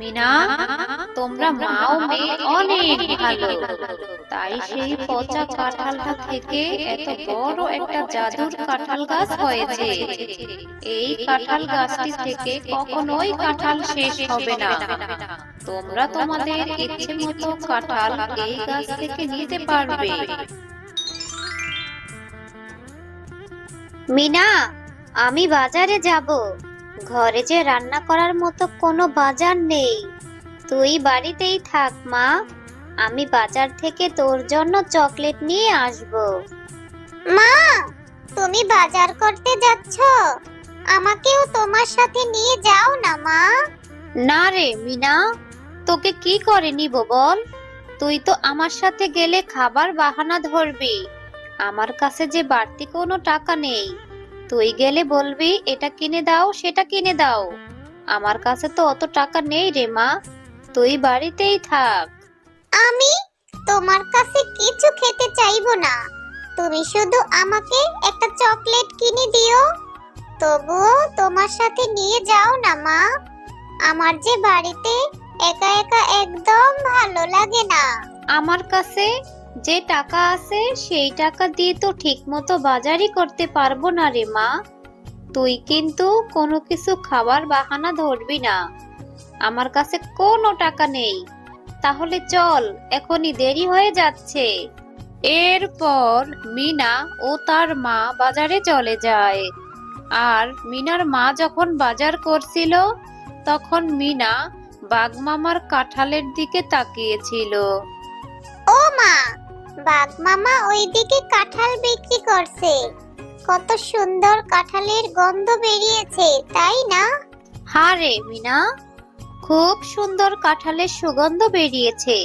মিনা তোমরা মাও মেয়ে অনেক ভালো। তাই সেই পচা কাঁঠালটা থেকে এত বড় একটা জাদুর কাঁঠাল গাছ হয়েছে। এই কাঁঠাল গাছটি থেকে কখনোই কাঁঠাল শেষ হবে না। তোমরা তোমাদের ইচ্ছে মতো কাঁঠাল এই গাছ থেকে নিতে পারবে। মিনা আমি বাজারে যাব। ঘরে যে রান্না করার মতো কোনো বাজার নেই। তুই বাড়িতেই থাক মা। আমি বাজার থেকে তোর জন্য চকলেট নিয়ে আসব। মা তুমি বাজার করতে যাচ্ছ? আমাকেও তোমার সাথে নিয়ে যাও না মা। না রে মিনা। তোকে কি করে নিব বল? তুই তো আমার সাথে গেলে খাবার বাহানা ধরবি। আমার কাছে যে বাড়তি কোনো টাকা নেই। তুই গেলে বলবি এটা কিনে দাও সেটা কিনে দাও। আমার কাছে তো অত টাকা নেই রে মা। তুই বাড়িতেই থাক। আমি তোমার কাছে কিছু খেতে চাইব না। তুমি শুধু আমাকে একটা চকলেট কিনে দিও। তবুও তোমার সাথে নিয়ে যাও না মা। আমার যে বাড়িতে একা একা একদম ভালো লাগে না। আমার কাছে যে টাকা আছে সেই টাকা দিয়ে তো ঠিকমতো বাজারই করতে পারব না রে মা। তুই কিন্তু কোনো কিছু খাবার বাহানা ধরবি না। আমার কাছে কোনো টাকা নেই। তাহলে চল, এখনই দেরি হয়ে যাচ্ছে। এরপর মিনা ও তার মা বাজারে চলে যায়। আর মিনার মা যখন বাজার করছিল, তখন মিনা বাগমামার কাঁঠালের দিকে তাকিয়েছিল। ও মা বাঘ মামা ওইদিকে কাঁঠাল বিক্রি করছে। কত সুন্দর কাঁঠালের গন্ধ বেরিয়েছে তাই না? হ্যাঁ রে মিনা খুব সুন্দর কাঁঠালের সুগন্ধ বেরিয়েছে।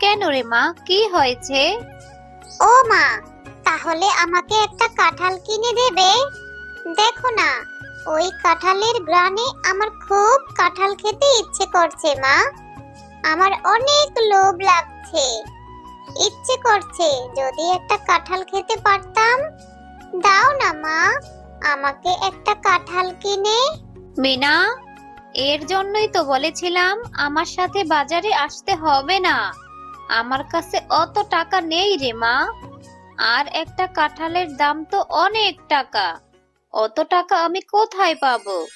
কেন রে মা কি হয়েছে? ও মা তাহলে আমাকে একটা কাঁঠাল কিনে দেবে? দেখো না ওই কাঁঠালের গ্রানে আমার খুব কাঁঠাল খেতে ইচ্ছে করছে মা। আমার অনেক লোভ লাগছে। ইচ্ছে করছে যদি একটা কাঁঠাল খেতে পারতাম। দাও না, মা। আমাকে একটা কাঁঠাল কিনে। মিনা, এর জন্যই তো বলেছিলাম আমার সাথে বাজারে আসতে হবে না। আমার কাছে অত টাকা নেই রে, মা। আর একটা কাঁঠালের দাম তো অনেক টাকা। অত টাকা আমি কোথায় পাবো?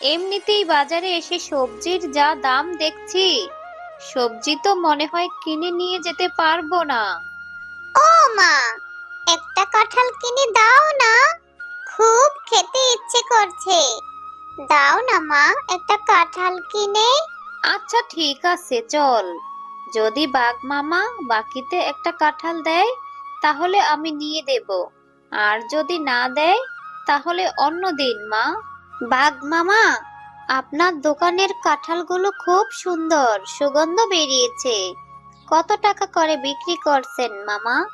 এমনিতেই বাজারে এসে সবজির যা দাম দেখছি সবজি তো মনে হয় কিনে নিয়ে যেতে পারব না। ও মা একটা কাঁঠাল কিনে দাও না। খুব খেতে ইচ্ছে করছে। দাও না মা একটা কাঁঠাল কিনে। আচ্ছা ঠিক আছে চল। যদি বাঘ মামা বাকিতে একটা কাঁঠাল দেয় তাহলে আমি নিয়ে দেব। আর যদি না দেয় তাহলে অন্য দিন মা। বাঘ মামা আপনার দোকানের কাঁঠালগুলো খুব সুন্দর, সুগন্ধ বেরিয়েছে। কত টাকা করে বিক্রি করছেন, মামা?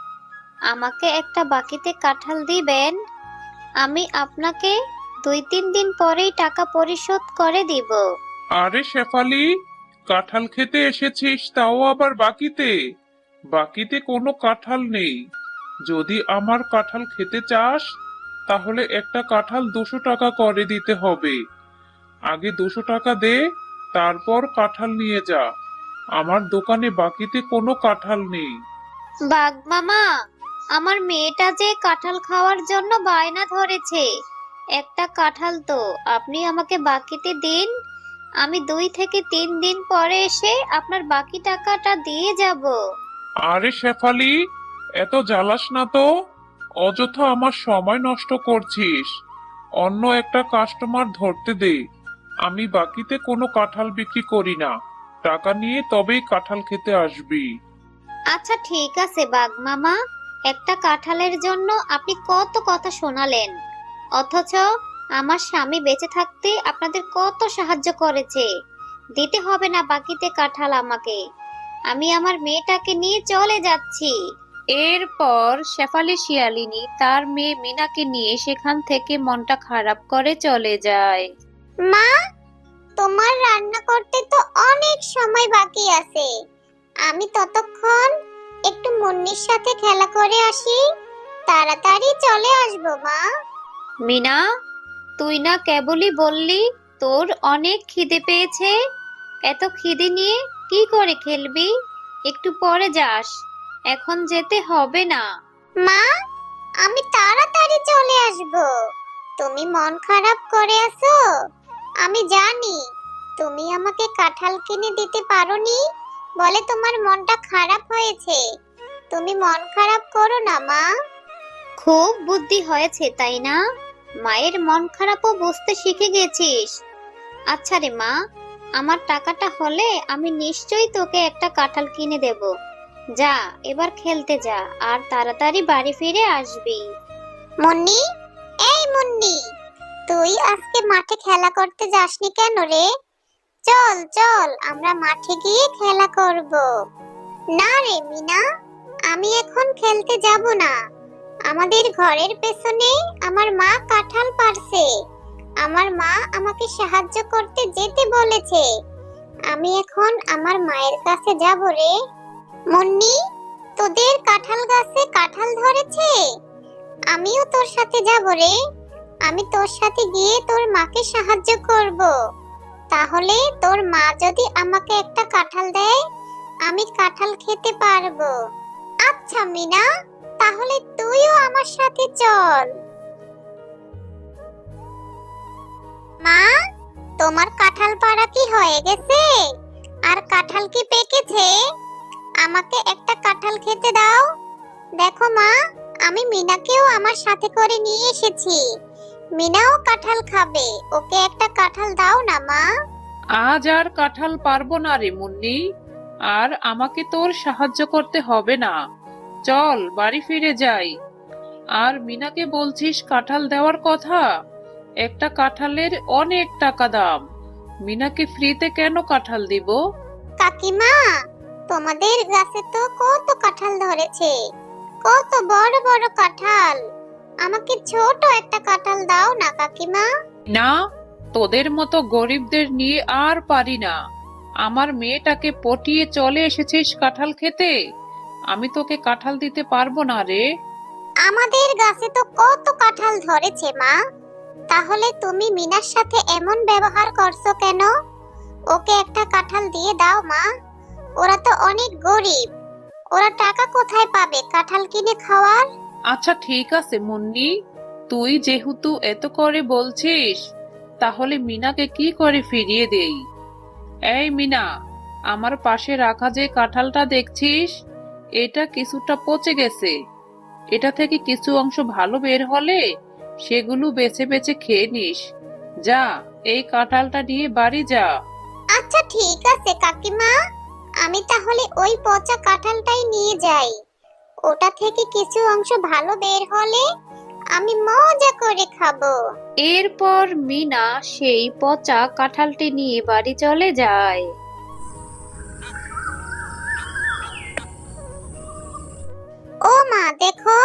আমাকে একটা বাকিতে কাঁঠাল দিবেন? আমি আপনাকে দুই তিন দিন পরেই টাকা পরিশোধ করে দিব। আরে শেফালি, কাঁঠাল খেতে এসেছিস, তাও আবার বাকিতে। বাকিতে কোনো কাঁঠাল নেই। যদি আমার কাঁঠাল খেতে চাস, তাহলে একটা কাঁঠাল দুশো টাকা করে দিতে হবে। আগে দুশো টাকা দে তারপর কাঁঠাল নিয়ে যা। আমার দোকানে বাকিতে কোনো কাঁঠাল নেই। বাঘ মামা আমার মেয়েটা যে কাঁঠাল খাওয়ার জন্য বায়না ধরেছে। একটা কাঁঠাল তো আপনি আমাকে বাকিতে দিন। আমি দুই থেকে তিন দিন পরে এসে আপনার বাকি টাকাটা দিয়ে যাব। আরে শেফালি এত জ্বালাস না তো। অযথা আমার সময় নষ্ট করছিস। অন্য একটা কাস্টমার ধরতে দে। আমি বাকিতে কোনো কাঁঠাল বিক্রি করি না। টাকা নিয়ে তবেই কাঁঠাল খেতে আসবি। আচ্ছা ঠিক আছে বাঘ মামা। একটা কাঁঠালের জন্য আপনি কত কথা শোনালেন। অথচ আমার স্বামী বেঁচে থাকতে আপনাদের কত সাহায্য করেছে। দিতে হবে না বাকিতে কাঁঠাল আমাকে। আমি আমার মেয়েটাকে নিয়ে চলে যাচ্ছি। এরপর শেফালি শিয়ালিনী তার মেয়ে মিনাকে নিয়ে সেখান থেকে মনটা খারাপ করে চলে যায়। মা তোমার রান্না করতে তো অনেক সময় বাকি আছে। আমি ততক্ষণ একটু মুন্নির সাথে খেলা করে আসি। তাড়াতাড়ি চলে আসব মা। মিনা তুই না কেবলই বললি তোর অনেক খিদে পেয়েছে। এত খিদে নিয়ে কি করে খেলবি? একটু পরে যাস। এখন যেতে হবে না। মা আমি তাড়াতাড়ি চলে আসব। তুমি মন খারাপ করে আছো? আমি জানি। তুমি আমাকে কাঁঠাল কিনে দিতে পারোনি? বলে তোমার মনটা খারাপ হয়েছে। তুমি মন খারাপ করো না মা। খুব বুদ্ধি হয়েছে তাই না? মায়ের মন খারাপও বুঝতে শিখে গেছিস। আচ্ছা রে মা আমার টাকাটা হলে আমি নিশ্চয়ই তোকে একটা কাঁঠাল কিনে দেব। যা এবার খেলতে যা আর তাড়াতাড়ি বাড়ি ফিরে আসবি। মুন্নি? এই মুন্নি! তুই আজকে মাঠে খেলা করতে যাসনি কেন রে? চল চল, আমরা মাঠে গিয়ে খেলা করব। না রে মিনা, আমি এখন খেলতে যাব না। আমাদের ঘরের পেছনে আমার মা কাঁঠাল পারছে আমার মা আমাকে সাহায্য করতে যেতে বলেছে। আমি এখন আমার মায়ের কাছে যাব রে। মুন্নি, তোদের কাঁঠাল গাছে কাঁঠাল ধরেছে? আমিও তোর সাথে যাব রে। আমি তোর সাথে গিয়ে তোর মাকে সাহায্য করব। তাহলে তোর মা যদি আমাকে একটা কাঁঠাল দেয়, আমি কাঁঠাল খেতে পারব। আচ্ছা মিনা, তাহলে তুইও আমার সাথে চল। মা, তোমার কাঁঠাল পাড়া কি হয়ে গেছে? আর কাঁঠাল কি পেকেছে? আমাকে একটা কাঁঠাল খেতে দাও। দেখো মা, আমি মিনাকেও আমার সাথে করে নিয়ে এসেছি। মিনাও কাঁঠাল খাবে। ওকে একটা কাঁঠাল দাও না মা। আজ আর কাঁঠাল পারব না রে মুন্নি। আর আমাকে তোর সাহায্য করতে হবে না। চল বাড়ি ফিরে যাই। আর মিনাকে বলছিস কাঁঠাল দেওয়ার কথা? একটা কাঁঠালের অনেক টাকা দাম। মিনাকে ফ্রিতে কেন কাঁঠাল দিব? কাকিমা তোমাদের গাছে তো কত কাঁঠাল ধরেছে। কত বড় বড় কাঁঠাল। আমাকে ছোট একটা কাঁঠাল দাও না কাকিমা। না তোদের মতো গরিবদের নিয়ে আর পারি না। আমার মেয়েটাকে পটিয়ে চলে এসেছিস কাঁঠাল খেতে। আমি তোকে কাঁঠাল দিতে পারব না রে। আমাদের গাছে তো কত কাঁঠাল ধরেছে মা। তাহলে তুমি মিনার সাথে এমন ব্যবহার করছ কেন? ওকে একটা কাঁঠাল দিয়ে দাও মা। ওরা তো অনেক গরিব। ওরা টাকা কোথায় পাবে কাঁঠাল কিনে খাওয়ার? আচ্ছা ঠিক আছে, মুন্নি। তুই যেহেতু এত করে বলছিস, তাহলে মিনাকে কি করে ফিরিয়ে দেই? এই মিনা, আমার পাশে রাখা যে কাঁঠালটা দেখছিস, এটা কিছুটা পচে গেছে। এটা থেকে কিছু অংশ ভালো বের হলে সেগুলো বেছে বেছে খেয়ে নিস। যা, এই কাঁঠালটা নিয়ে বাড়ি যা। আচ্ছা ঠিক আছে, কাকিমা। আমি তাহলে ওই পচা কাঁঠালটাই নিয়ে যাই। ওটা থেকে কিছু অংশ ভালো বের হলে আমি মজা করে খাব। এরপর মিনা সেই পচা কাঁঠালটি নিয়ে বাড়ি চলে যায়। ও মা দেখো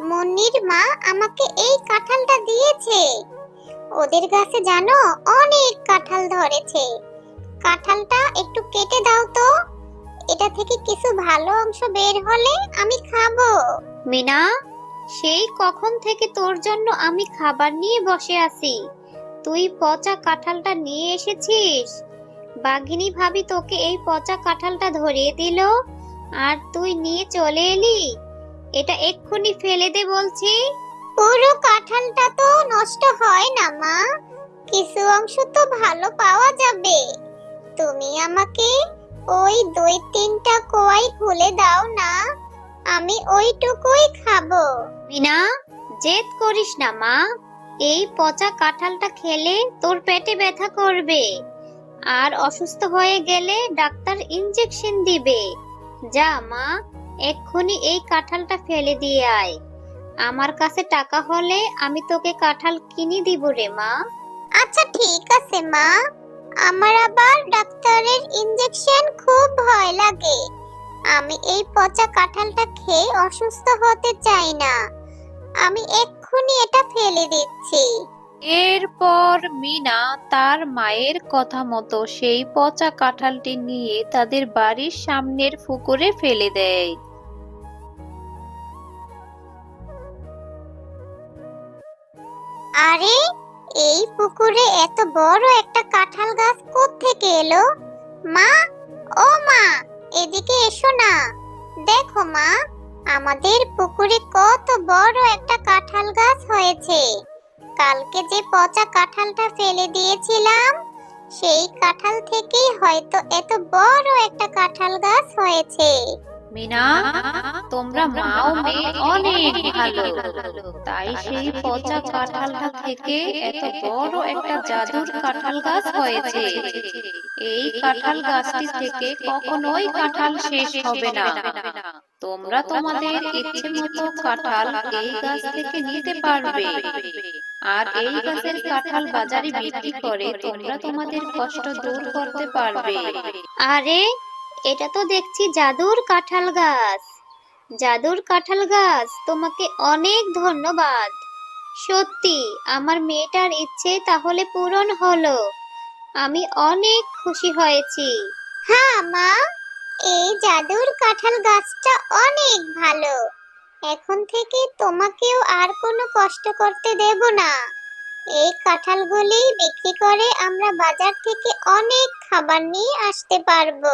মুন্নির মা আমাকে এই কাঁঠালটা দিয়েছে। ওদের গাছে জানো অনেক কাঁঠাল ধরেছে। কাঁঠালটা একটু কেটে দাও তো। এটা থেকে কিছু ভালো অংশ বের হলে আমি খাব। মিনা সেই কখন থেকে তোর জন্য আমি খাবার নিয়ে বসে আছি? তুই পচা কাঁঠালটা নিয়ে এসেছিস? বাঘিনী ভাবি তোকে এই পচা কাঁঠালটা ধরিয়ে দিল আর তুই নিয়ে চলে এলি। এটা এক্ষুনি ফেলে দে বলছি। পুরো কাঁঠালটা তো নষ্ট হয় না মা। কিছু অংশ তো ভালো পাওয়া যাবে। তুমি আমাকে ওই দুই তিনটা কোয়াই খুলে দাও না। আমি ওইটুকুই খাব। মিনা জেদ করিস না মা। এই পচা কাঁঠালটা খেলে তোর পেটে ব্যথা করবে। আর অসুস্থ হয়ে গেলে ডাক্তার ইনজেকশন দিবে। যা মা এক্ষুনি এই কাঁঠালটা ফেলে দিয়ে আয়। আমার কাছে টাকা হলে আমি তোকে কাঁঠাল কিনে দিব রে মা। আচ্ছা ঠিক আছে মা। আমার আবার ডাক্তারের ইনজেকশন খুব ভয় লাগে। আমি এই পচা কাঁঠালটা খেয়ে অসুস্থ হতে চাই না। আমি এক্ষুনি এটা ফেলে দিচ্ছি। এরপর মিনা তার মায়ের কথা মতো সেই পচা কাঁঠালটি নিয়ে তাদের বাড়ির সামনের পুকুরে ফেলে দেয়। আরে এই পুকুরে এত বড় একটা কাঁঠাল গাছ থেকে এলো? মা, ও মা, এদিকে এসো না। দেখো মা, আমাদের পুকুরে কত বড় একটা কাঁঠাল গাছ হয়েছে। কালকে যে পচা কাঁঠালটা ফেলে দিয়েছিলাম, সেই কাঁঠাল থেকেই হয়তো এত বড় একটা কাঁঠাল গাছ হয়েছে। মিনা তোমরা মা ও মেয়ে অনেক ভালো। তাই সেই পচা কাঁঠালটা থেকে এত বড় একটা জাদুর কাঁঠাল গাছ হয়েছে। এই কাঁঠাল গাছটি থেকে কখনোই কাঁঠাল শেষ হবে না। তোমরা তোমাদের ইচ্ছে মতো কাঁঠাল এই গাছ থেকে নিতে পারবে। আর এই গাছের কাঁঠাল বাজারে বিক্রি করে তোমরা তোমাদের কষ্ট দূর করতে পারবে। আরে এটা তো দেখছি জাদুর কাঁঠাল গাছ। জাদুর কাঁঠাল গাছ, তোমাকে অনেক ধন্যবাদ। সত্যি, আমার মেয়েটার ইচ্ছে তাহলে পূরণ হলো। আমি অনেক খুশি হয়েছি। হ্যাঁ মা, এই জাদুর কাঁঠাল গাছটা অনেক ভালো। এখন থেকে তোমাকেও আর কোনো কষ্ট করতে দেব না। এই কাঁঠালগুলি বিক্রি করে আমরা বাজার থেকে অনেক খাবার নিয়ে আসতে পারব।